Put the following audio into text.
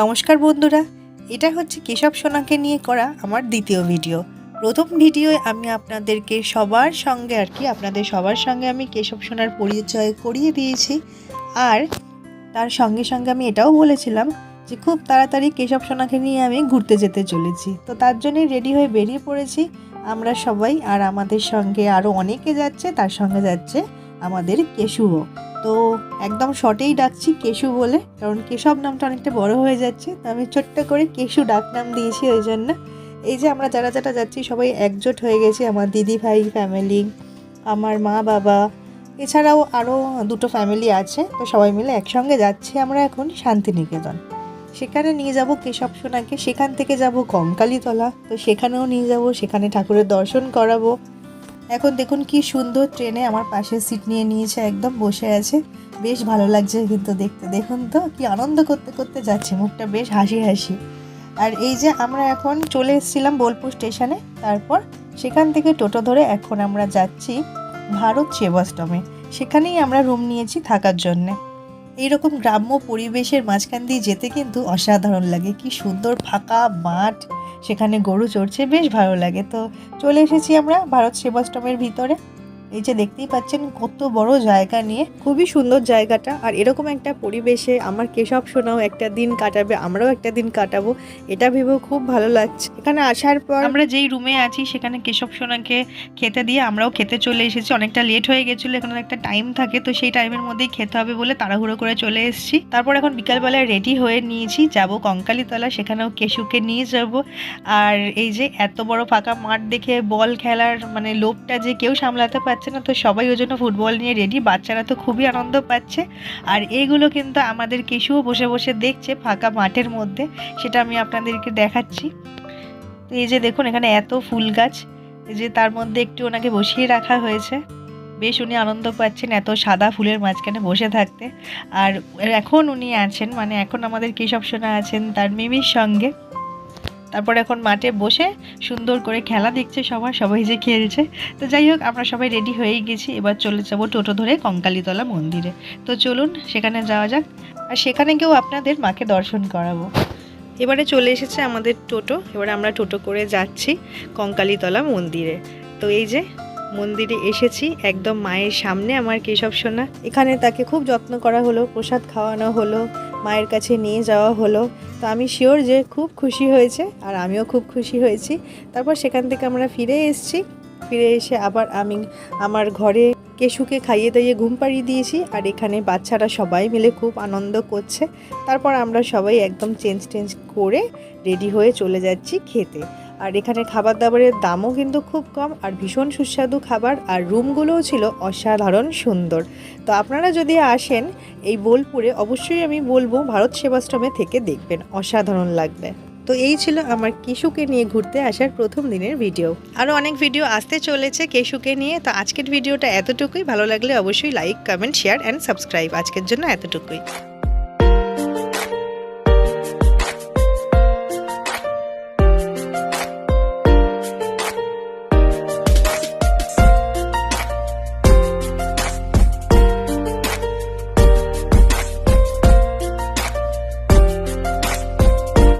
নমস্কার বন্ধুরা, এটা হচ্ছে কেশব সোনাকে নিয়ে করা আমার দ্বিতীয় ভিডিও। প্রথম ভিডিওয়ে আমি আপনাদেরকে সবার সঙ্গে আর কি, আপনাদের সবার সঙ্গে আমি কেশব সোনার পরিচয় করিয়ে দিয়েছি। আর তার সঙ্গে সঙ্গে আমি এটাও বলেছিলাম যে খুব তাড়াতাড়ি কেশব সোনাকে নিয়ে আমি ঘুরতে যেতে চলেছি। তো তার জন্যই রেডি হয়ে বেরিয়ে পড়েছি। আমরা সবাই আর আমাদের সঙ্গে আরও অনেকে যাচ্ছে, তার সঙ্গে যাচ্ছে আমাদের কেশুও। তো একদম শর্টেই ডাকছি কেশু বলে, কারণ কেশব নামটা অনেকটা বড় হয়ে যাচ্ছে, তো আমি ছোট্ট করে কেশু ডাক নাম দিয়েছি ওই জন্য। এই যে আমরা যারা যারা যাচ্ছি সবাই একজোট হয়ে গেছি, আমার দিদি ভাই ফ্যামিলি আমার মা বাবা, এছাড়াও আরও দুটো ফ্যামিলি আছে, তো সবাই মিলে একসঙ্গে যাচ্ছি আমরা এখন শান্তিনিকেতন। সেখানে নিয়ে যাব কেশব সোনাকে, সেখান থেকে যাব কঙ্কালীতলা তো সেখানেও নিয়ে যাব, সেখানে ঠাকুরের দর্শন করাবো। এখন দেখুন কি সুন্দর ট্রেনে আমার পাশে সিট নিয়ে নিয়েছে, একদম বসে আছে। বেশ ভালো লাগছে কিন্তু দেখতে। দেখুন তো, কি আনন্দ করতে করতে যাচ্ছে, মুখটা বেশ হাসি হাসি। আর এই যে আমরা এখন চলে এসেছিলাম বোলপুর স্টেশনে, তারপর সেখান থেকে টোটো ধরে এখন আমরা যাচ্ছি ভারত সেবাশ্রমে। সেখানেই আমরা রুম নিয়েছি থাকার জন্যে। এইরকম গ্রাম্য পরিবেশের মাঝখান দিয়ে যেতে কিন্তু অসাধারণ লাগে। কি সুন্দর ফাঁকা মাঠ সেখানে গরু চড়ছে বেশ ভালো লাগে। তো চলে এসেছি আমরা ভারত সেবাশ্রমের ভিতরে। এই যে দেখতেই পাচ্ছেন কত বড় জায়গা নিয়ে, খুবই সুন্দর জায়গাটা। আর এরকম একটা পরিবেশে আমার কেশব সোনাও একটা দিন কাটাবে, আমরাও একটা দিন কাটাবো, এটা ভেবেও খুব ভালো লাগছে। এখানে আসার পর আমরা যেই রুমে আছি, সেখানে কেশব সোনাকে খেতে দিয়ে আমরাও খেতে চলে এসেছি। অনেকটা লেট হয়ে গেছিল, এখানে একটা টাইম থাকে, তো সেই টাইমের মধ্যেই খেতে হবে বলে তাড়াহুড়ো করে চলে এসেছি। তারপর এখন বিকালবেলায় রেডি হয়ে নিয়েছি, যাব কঙ্কালীতলা, সেখানেও কেশুকে নিয়ে যাব। আর এই যে এত বড় ফাঁকা মাঠ দেখে বল খেলার মানে লোভটা যে কেউ সামলাতে পারছে না, তো সবাই ওই জন্য ফুটবল নিয়ে রেডি বাচ্চারা তো খুবই আনন্দ পাচ্ছে। আর এইগুলো কিন্তু আমাদের কেশুও বসে বসে দেখছে ফাঁকা মাঠের মধ্যে, সেটা আমি আপনাদেরকে দেখাচ্ছি। এই যে দেখুন, এখানে এত ফুল গাছ যে তার মধ্যে একটু ওনাকে বসিয়ে রাখা হয়েছে। বেশ উনি আনন্দ পাচ্ছেন এত সাদা ফুলের মাঝখানে বসে থাকতে। আর এখন উনি আছেন মানে এখন আমাদের কেশব সোনা আছেন, তার মিমির সঙ্গে। তারপর এখন মাঠে বসে সুন্দর করে খেলা দেখছে সবার, সবাই যে খেলছে। তো যাই হোক, আমরা সবাই রেডি হয়ে গেছি। এবার চলে যাব টোটো ধরে কঙ্কালীতলা মন্দিরে। তো চলুন, সেখানে যাওয়া যাক। আর সেখানে গিয়েও আপনাদের মাকে দর্শন করাবো। এবারে চলে এসেছে আমাদের টোটো। এবারে আমরা টোটো করে যাচ্ছি কঙ্কালীতলা মন্দিরে। তো এই যে মন্দিরে এসেছি, একদম মায়ের সামনে আমার কেশব সোনা। এখানে তাকে খুব যত্ন করা হলো, প্রসাদ খাওয়ানো হলো, মায়ের কাছে নিয়ে যাওয়া হলো। তো আমি শিওর যে খুব খুশি হয়েছে, আর আমিও খুব খুশি হয়েছি। তারপর সেখান থেকে আমরা ফিরে এসেছি। ফিরে এসে আবার আমি আমার ঘরে কেশুকে খাইয়ে দাইয়ে ঘুম পাড়িয়ে দিয়েছি, আর এখানে বাচ্চারা সবাই মিলে খুব আনন্দ করছে। তারপর আমরা সবাই একদম চেঞ্জ টেঞ্জ করে রেডি হয়ে চলে যাচ্ছি খেতে। আর এখানে খাবার দাবারের দামও কিন্তু খুব কম আর ভীষণ সুস্বাদু খাবার আর রুমগুলোও ছিল অসাধারণ সুন্দর। তো আপনারা যদি আসেন এই বোলপুরে, অবশ্যই আমি বলব ভারত সেবাশ্রমে থেকে দেখবেন, অসাধারণ লাগবে। তো এই ছিল আমার কেশুকে নিয়ে ঘুরতে আসার প্রথম দিনের ভিডিও। আরও অনেক ভিডিও আসতে চলেছে কেশুকে নিয়ে, তো আজকের ভিডিওটা এতটুকুই। ভালো লাগলে অবশ্যই like, comment, share and subscribe আজকের জন্য এতটুকুই।